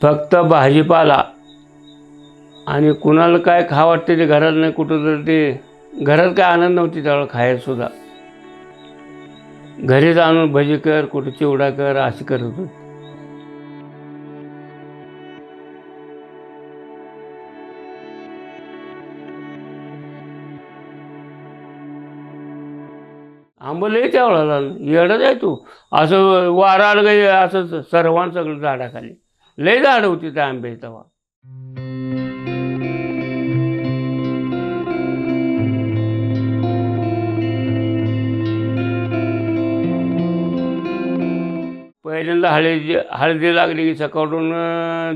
फक्त भाजीपाला. आणि कुणाला काय खा वाटते ते घरात नाही कुठं तर ते घरात काय आनंद नव्हती त्यावेळेला खायलासुद्धा घरी घरीच आणून भजी कर कुठं चिवडा कर अशी करत होती. त्या वेळेला येडच आहे तू. असं वारा आलं काही असं सर्वांना सगळं झाडाखाली. लय झाडं होती त्या आंबे तवा पहिल्यांदा हळदी हळदी लागली की सकाळून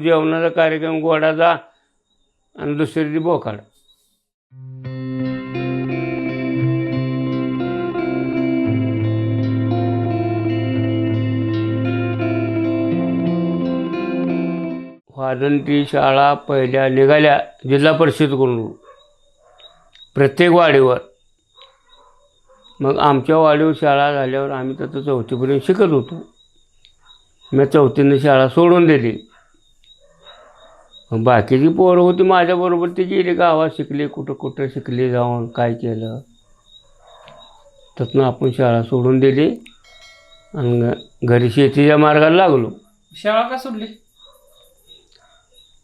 जेवणाचा कार्यक्रम गोडाचा आणि दुसरी ती बोकाड वादंती शाळा पहिल्या निघाल्या जिल्हा परिषदकडून. प्रत्येक वाडीवर. मग आमच्या वाडीवर शाळा झाल्यावर आम्ही तर चौथीपर्यंत शिकत होतो. मी चौथीनं शाळा सोडून दिली. बाकीची पोरं होती माझ्याबरोबर ती गेली गावात शिकली कुठं कुठं शिकली जाऊन काय केलं. त्यातनं आपण शाळा सोडून दिली आणि घरी शेतीच्या मार्गाला लागलो. शाळा का सोडली?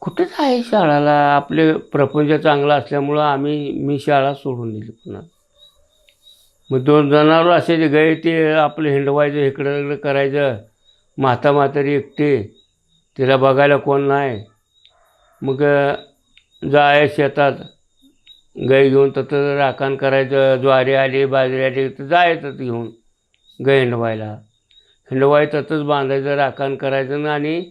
कुठेच आहे शाळाला? आपले प्रपंच चांगला असल्यामुळं आम्ही मी शाळा सोडून दिली पुन्हा. मग दोन जनावर असे जे गाय ते आपलं हिंडवायचं इकडं तिकडं करायचं. म्हाता म्हातारी एकटे. तिला बघायला कोण नाही. मग जाय शेतात. गाय घेऊन तिथं राखण करायचं. ज्वारी आली बाजरी आली तर जायचं घेऊन गाय हिंडवायला. हिंडवाय तसंच बांधायचं राखण करायचं ना आणि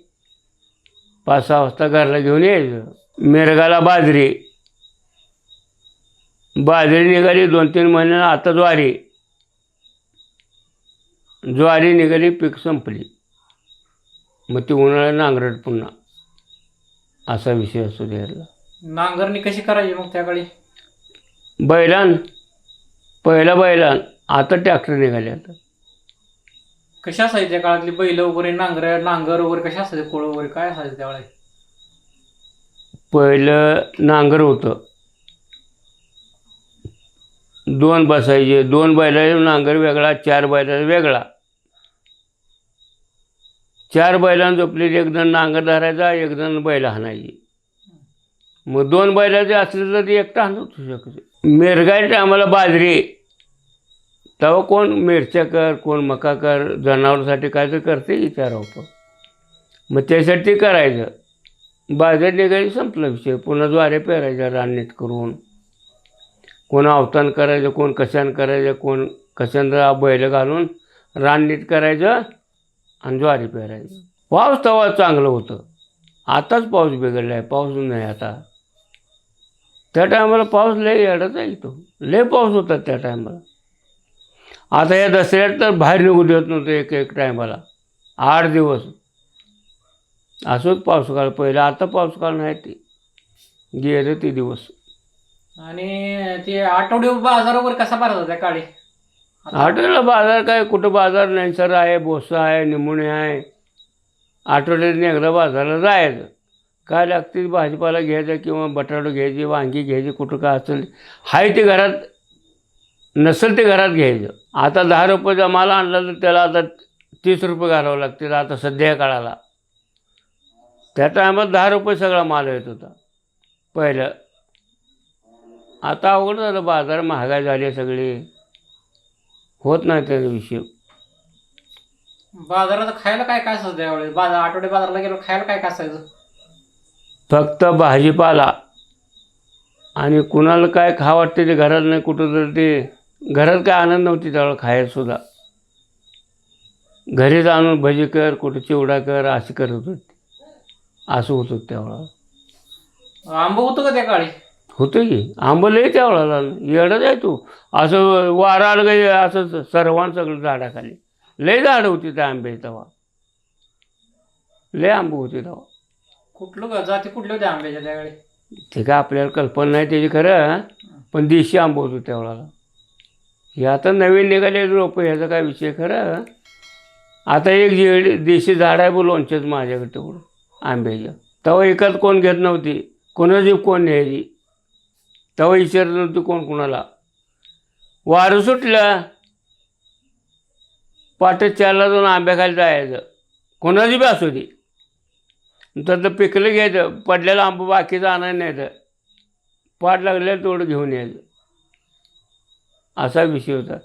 पाच सहा वाजता घरला घेऊन यायचं. मिरगाला बाजरी. बाजरी निघाली दोन तीन महिन्यानं आता ज्वारी. ज्वारी निघाली पीक संपली. मग ती उन्हाळ्यात नांगरट पुन्हा. असा विषय असतो द्यायला नांगरणी कशी करायची मग त्या काळी? बैलान. पहिला बैलान. आता ट्रॅक्टर निघाले आता. कशी असायचे त्या काळातली बैल वगैरे नांगर नांगर वगैरे कशा असायचे? कोळ वगैरे काय असायचं त्यावेळेस पहिलं नांगर होतं. दोन बसायचे. दोन बैलाचे नांगर वेगळा चार बैलाचा वेगळा. चार बैलांना झोपलेली एक जण नांगर धरायचा एक जण बैल हाणायची. मग दोन बैलाचे असले तर एकटा हाणू शकते मिरगायचे आम्हाला बाजरी तेव्हा कोण मिरच्या कर कोण मका कर जनावरांसाठी काय तर करते विचारावं पण. मग त्यासाठी ते करायचं. बाजार निघायचं संपला विषय. पुन्हा ज्वारे पेरायच्या राननीत करून. कोण अवतान करायचं कोण कशान करायचं कोण कशानं बैल घालून राननीत करायचं आणि ज्वारी पेरायचं. पाऊस तेव्हा चांगलं होतं. आताच पाऊस बिघडला आहे पाऊस नाही आता. त्या टायमाला पाऊस लय येडत येईल तो. लय पाऊस होता त्या टायमाला. आता या दसऱ्यात तर बाहेर निघू देत नव्हतं एक एक टायमाला. आठ दिवस. असोच पाऊस काळ पहिला आता पाऊस काळ नाही ते. गेले ते दिवस. आणि ते आठवडे बाजार वगैरे कसा भरायचा त्या काळी? आठवड्याला बाजार काय कुठं बाजार नाही सर आहे बोसा आहे निमुणे आहे. आठवड्यातून एकदा बाजारला जायचं. काय लागते ते भाजीपाला घ्यायचा किंवा बटाटो घ्यायची वांगी घ्यायची कुठं काय असेल. हाय ते घरात नसेल ते घरात घ्यायचं. आता दहा रुपयाचा माल आणला तर त्याला आता तीस रुपये घालावं लागतील आता सध्या काळाला. त्या टायमात दहा रुपये सगळा माल येत होता. पहिलं. आता अवघड झालं बाजार महागाई झाली सगळी. होत नाही त्याचा विषय बाजारात खायला काय काय असायचं त्यावेळेस? बाजार आठवडे बाजारला गेलो खायला काय काय असायचं? फक्त भाजीपाला. आणि कुणाला काय खा वाटते ते घरात नाही कुठं तर ते घरात काय आनंद नव्हती त्यावेळेला खायला सुद्धा. घरीच आणून भजी कर कुठं चिवडा कर अशी करत होती. असं होतं त्यावेळेला आंब होतं का त्या काळी? होतं की. आंबलंही त्यावेळेला येडच आहे तू. असं वारा आलं काही असं सर्वांना सगळं झाडाखाली. लय झाडं होती त्या आंबे तेव्हा. लय आंबे होते तेव्हा. कुठलं ग- जाती कुठले होते आंब्याच्या त्यावेळी ते काय आपल्याला कल्पना नाही त्याची खरं पण देशी आंबा होतो त्यावेळेला हे आता नवीन निघाले रोपं ह्याचा काय विषय खरं? आता एक जे देशी झाड आहे बो लोणच्याच माझ्याकडे तेवढं आंब्याच्या. तेव्हा एकात कोण घेत नव्हती. कोणाची कोण न्यायची? तेव्हा विचारत नव्हती कोण कोणाला. वारं सुटलं. पाठत चारला जाऊन आंब्याखाली जायचं. कोणाची बी असू दे. तर पिकलं घ्यायचं. पडलेलं आंबा बाकीचं आणायला नाही तर पाठ लागलेलं तेवढं घेऊन यायचं. असा विषय होता.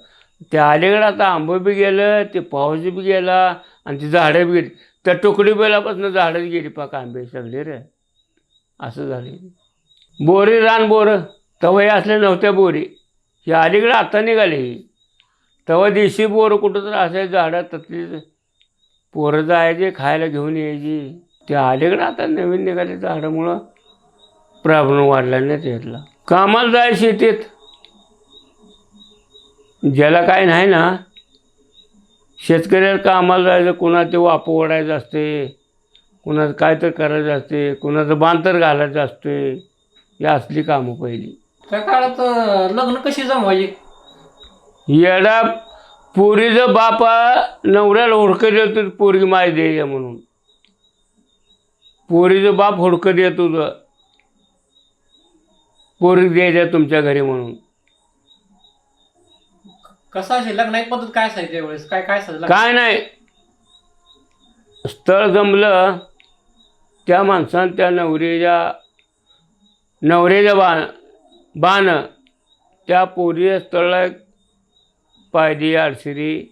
त्या अलीकडं आता आंबं बी गेलं ते पाऊस बी गेला आणि ती झाडं बी गेली. त्या टोकडी बैलापासून झाडंच गेली पाक आंबे सगळे रे. असं झाले. बोरी रान बोरं. तवय असल्या नव्हत्या बोरी. ही अलीकडं आता निघाली. ही तेव्हा देशी बोरं कुठं तर असायचं झाडं तसली पोरं जायचे खायला घेऊन यायची. त्या अलीकडं आता नवीन निघाले झाडामुळं. प्रॉब्लेम वाढला नाही त्यातला. कामाला जाय शेतीत. ज्याला काय नाही ना शेतकऱ्याला कामाला जायचं कुणाचं ते वाप ओढायचं असते कुणाचं काय तर करायचं असते कुणाचं बांध तर घालायचं असते ही असली कामं पहिली. त्या काळात अं, लग्न कशी जमवायची? येडा पोरीचं बापा नवऱ्याला हुडकं देतो पोरगी माय द्यायच्या म्हणून. पोरीचं बाप हुडकं देत होतं. पोरी द्यायच्या तुमच्या घरी म्हणून. कसं असेल? लग्नाची पद्धत काय असायची त्यावेळेस काय काय असायचं काय नाही. स्थळ जमलं त्या माणसानं त्या नवरीच्या नवऱ्याच्या बाण बाण त्या पोरी स्थळाला पायदी आडशिरी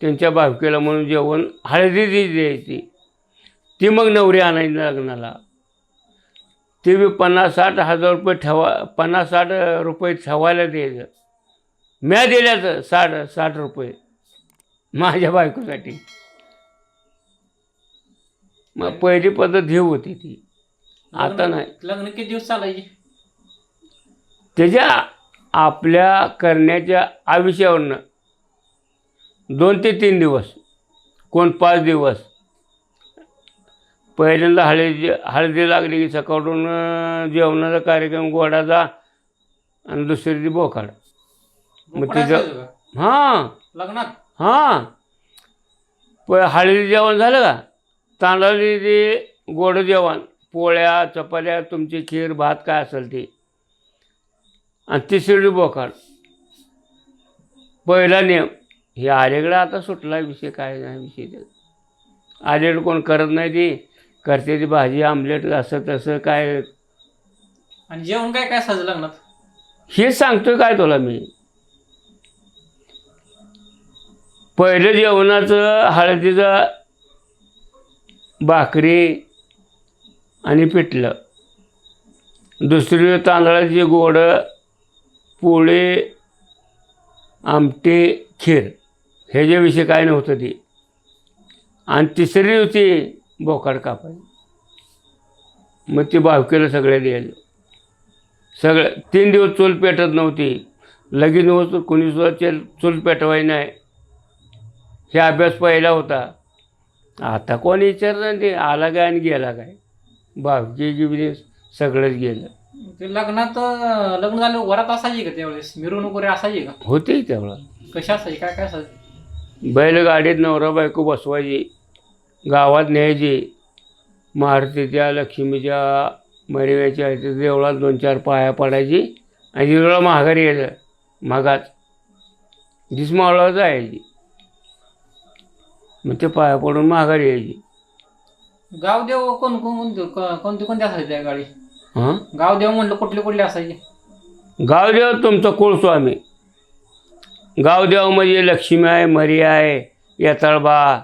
त्यांच्या भावकीला म्हणून जेवण हळदी ती द्यायची. ती मग नवरी आणायची लग्नाला. ती बी पन्नास साठ हजार रुपये ठेवा पन्नास साठ रुपये ठेवायला द्यायचं. म्या दिल्याचं साठ साठ रुपये माझ्या बायकोसाठी. मग पहिली पद्धत ही होती ती. आता नाही. लग्न किती दिवस चालायची? त्याच्या आपल्या करण्याच्या आयुष्यावरनं दोन ते तीन दिवस कोण पाच दिवस. पहिल्यांदा हळदी हळदी लागली की सकाळून जेवणाचा कार्यक्रम गोडाचा आणि दुसरी ती बोकाड मग का? हां. लग्नात? हां. प हळदी जेवण झालं का? तांदळाची ते गोड जेवण पोळ्या चपात्या तुमची खीर भात काय असेल ते. आणि तिसरी बोकाड. पहिला नियम हे अलीकडं आता सुटला विषय काय नाही विषय अलीकडं कोण करत नाही ती करते ती भाजी आमलेट असं तसं काय. आणि जेवण काय काय असायचं लग्नात? हेच सांगतोय काय तुला मी. पहिलं जेवणाचं हळदीचं भाकरी आणि पिठलं. दुसरी तांदळाची गोडं पोळी आमटी खीर. हे जे विषय काय नव्हतं ती. आणि तिसरी होती बोकाड कापाय मग ती भावकीला सगळ्या द्यायचं. सगळं तीन दिवस चूल पेटत नव्हती. लगीन होत कुणी सुद्धा चूल पेटवाय नाही. हे अभ्यास पहिला होता. आता कोणी विचारलं ते आला काय आणि गेला काय? भावकी गिबी सगळंच गेलं. ते लग्नात लग्न झालं वरात असायची का त्यावेळेस? मिरवणूक वगैरे असायची का? होते तेवढं कशी असायची? काय काय असायचं? बैलगाडीत नवरा बायको बसवायची गावात न्यायची मारुतीच्या लक्ष्मीच्या मरिव्याच्या इथे देवळात दोन चार पाया पडायची आणि देवळा माघारी यायचं मागात दिसमावळा जायची. मग ते पाया पडून माघारी यायची. गावदेव कोण कोण कोणते कोणते कोणते असायचे त्या गाडी? हां? गावदेव म्हणलं कुठले कुठले असायचे? गावदेव तुमचा कुळस्वामी. गावदेव म्हणजे लक्ष्मी आहे मरी आहे येताळबा.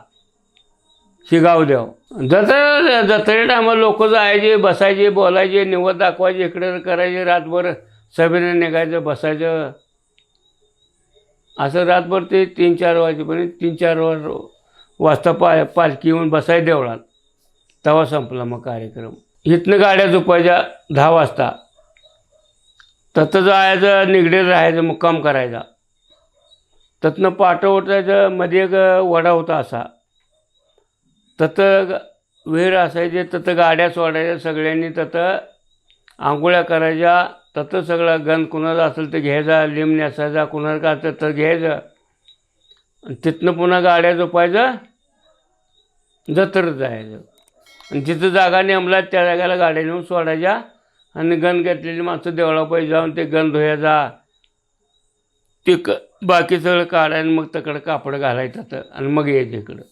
ही गावदेव जत्रा जत्रे टायमाला लोक जायचे बसायचे बोलायचे निवड दाखवायचे इकडे करायचे रातभर सभेने निघायचं बसायचं. असं रातभर ते तीन चार वाजेपर्यंत तीन चार वा वाजता पा पालखी येऊन बसाय देवळात. तेव्हा संपला मग कार्यक्रम. इथनं गाड्या झोपायच्या दहा वाजता. तथं जायचं निगडीत राहायचं मुक्काम करायचा. तथनं पाटं उठायचं मध्ये एक वडा होता असा. तथं विहीर असायचे तथं गाड्या सोडायच्या सगळ्यांनी तथं आंघोळ्या करायच्या. तथं सगळं गंध कुणाचा असेल तर घ्यायचा लिंब नेसायचा कुणाला का असेल तर घ्यायचं. आणि तिथनं पुन्हा गाड्या झोपायचं जत्रेत जायचं. आणि जिथं जागा नेमला त्या जागेला गाड्या नेऊन सोडायच्या आणि गण घेतलेली माणसं देवळापायी जाऊन ते गण धुयाचा ते क बाकी सगळं काढायला मग तकडं कापड घालायचं तर आणि मग यायचं इकडं.